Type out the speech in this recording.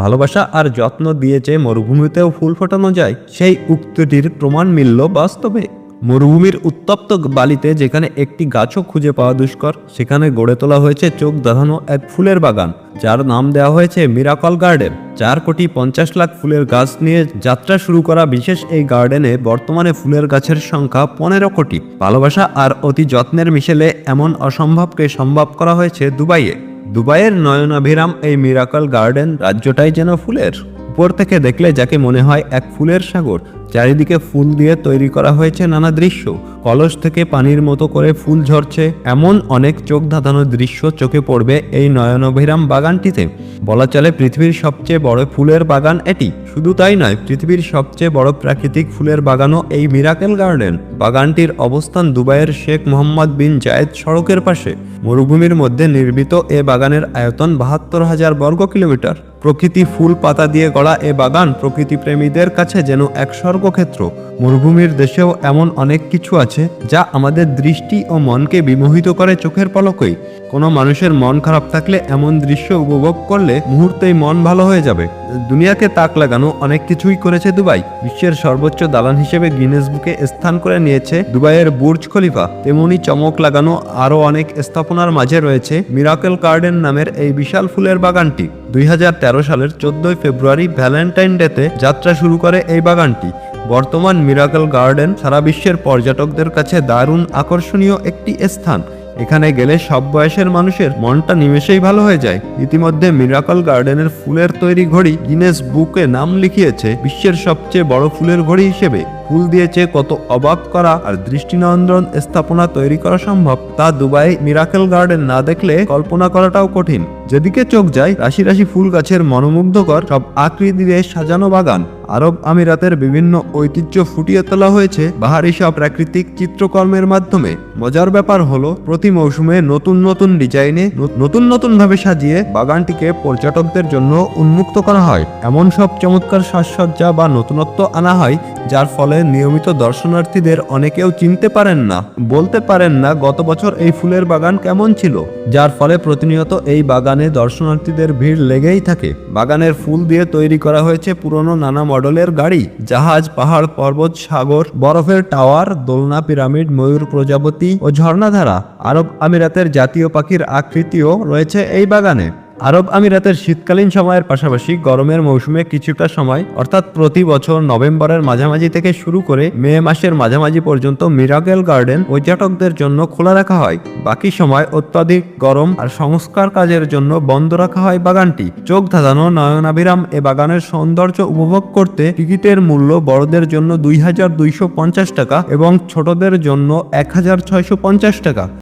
ভালোবাসা আর যত্ন দিয়েছে মরুভূমিতেও ফুল ফোটানো যায়, সেই উক্তিটির প্রমাণ মিলল বাস্তবে। মরুভূমির উত্তপ্ত বালিতে যেখানে একটি গাছও খুঁজে পাওয়া দুষ্কর, সেখানে গড়ে তোলা হয়েছে চোখ দাঁধানো এক ফুলের বাগান, যার নাম দেওয়া হয়েছে মিরাকল গার্ডেন। চার কোটি পঞ্চাশ লাখ ফুলের গাছ নিয়ে যাত্রা শুরু করা বিশেষ এই গার্ডেনে বর্তমানে ফুলের গাছের সংখ্যা পনেরো কোটি। ভালোবাসা আর অতি যত্নের মিশেলে এমন অসম্ভবকে সম্ভব করা হয়েছে দুবাইয়ে। দুবাইয়ের নয়নাভিরাম এই মিরাকল গার্ডেন রাজ্যটাই যেন ফুলের। উপর থেকে দেখলে যাকে মনে হয় এক ফুলের সাগর, চারিদিকে ফুল দিয়ে তৈরি করা হয়েছে নানা দৃশ্য। কলস থেকে পানির মতো করে ফুল ঝরছে, এমন অনেক চোখ ধাঁধানো দৃশ্য চোখে পড়বে এই নয়নাভিরাম বাগানটিতে। বলা চলে পৃথিবীর সবচেয়ে বড় ফুলের বাগান এটি। শুধু তাই নয়, পৃথিবীর সবচেয়ে বড় প্রাকৃতিক ফুলের বাগানও এই মিরাকেল গার্ডেন। বাগানটির অবস্থান দুবাইয়ের শেখ মোহাম্মদ বিন জায়েদ সড়কের পাশে। মরুভূমির মধ্যে নির্মিত এ বাগানের আয়তন বাহাত্তর হাজার বর্গ কিলোমিটার। প্রকৃতি ফুল পাতা দিয়ে গড়া এ বাগান প্রকৃতি প্রেমীদের কাছে যেন এক স্বর্গক্ষেত্র। মরুভূমির দেশেও এমন অনেক কিছু আছে যা আমাদের দৃষ্টি ও মনকে বিমোহিত করে চোখের পলকেই। কোনো মানুষের মন খারাপ থাকলে এমন দৃশ্য উপভোগ করলে মুহূর্তেই মন ভালো হয়ে যাবে। দুনিয়াকে তাক লাগানো অনেক কিছুই করেছে দুবাই। বিশ্বের সর্বোচ্চ দালান হিসেবে গিনেস বুকে স্থান করে নিয়েছে দুবাইয়ের বুর্জ খলিফা। তেমনি চমক লাগানো আরও অনেক স্থাপনার মাঝে রয়েছে মিরাকেল গার্ডেন নামের এই বিশাল ফুলের বাগানটি। দুই হাজার তেরো সালের চোদ্দই ফেব্রুয়ারি ভ্যালেন্টাইন ডেতে যাত্রা শুরু করে এই বাগানটি। বর্তমান মিরাকল গার্ডেন সারা বিশ্বের পর্যটকদের কাছে দারুণ আকর্ষণীয় একটি স্থান। এখানে গেলে সব বয়সের মানুষের মনটা নিমেষেই ভালো হয়ে যায়। ইতিমধ্যে মিরাকল গার্ডেনের ফুলের তৈরি ঘড়ি গিনেস বুকে নাম লিখিয়েছে বিশ্বের সবচেয়ে বড় ফুলের ঘড়ি হিসেবে। ফুল দিয়েছে, কত অবাক করা আর দৃষ্টিনন্দন স্থাপনা তৈরি করা সম্ভব। তা দুবাই মিরাকেল গার্ডেন না দেখলে কল্পনা করাটাও কঠিন। যেদিকে চোখ যায়, রাশি রাশি ফুল গাছের মনোমুগ্ধকর সব আকৃতি দিয়ে সাজানো বাগান। আরব আমিরাতের বিভিন্ন ঐতিহ্য ফুটিয়ে তোলা হয়েছে বাহারি সব প্রাকৃতিক চিত্রকর্মের মাধ্যমে। মজার ব্যাপার হলো, প্রতি মৌসুমে নতুন নতুন ডিজাইনে নতুন নতুন ভাবে সাজিয়ে বাগানটিকে পর্যটকদের জন্য উন্মুক্ত করা হয়। এমন সব চমৎকার সাজসজ্জা বা নতুনত্ব আনা হয়, যার ফলে নিয়মিত দর্শনার্থীদের অনেকেও চিনতে পারেন না। বলতে পারেন না গত বছর এই ফুলের বাগান কেমন ছিল, যার ফলে প্রতিনিয়ত এই বাগানে দর্শনার্থীদের ভিড় লেগেই থাকে। বাগানের ফুল দিয়ে তৈরি করা হয়েছে পুরনো নানা মডেলের গাড়ি, জাহাজ, পাহাড়, পর্বত, সাগর, বরফের টাওয়ার, দোলনা, পিরামিড, ময়ূর প্রজাপতি ও ঝর্ণাধারা। আরব আমিরাতের জাতীয় পাখির আকৃতিও রয়েছে এই বাগানে। আরব আমিরাতের শীতকালীন সময়ের পাশাপাশি গরমের মৌসুমে কিছুটা সময়, অর্থাৎ প্রতি বছর নভেম্বরের মাঝামাঝি থেকে শুরু করে মে মাসের মাঝামাঝি পর্যন্ত মিরাকেল গার্ডেন পর্যটকদের জন্য খোলা রাখা হয়। বাকি সময় অত্যাধিক গরম আর সংস্কার কাজের জন্য বন্ধ রাখা হয় বাগানটি। চোখ ধাঁধানো নয়নাভিরাম এ বাগানের সৌন্দর্য উপভোগ করতে টিকিটের মূল্য বড়দের জন্য দুই হাজার দুইশো পঞ্চাশ টাকা এবং ছোটদের জন্য এক হাজার ছয়শো পঞ্চাশ টাকা।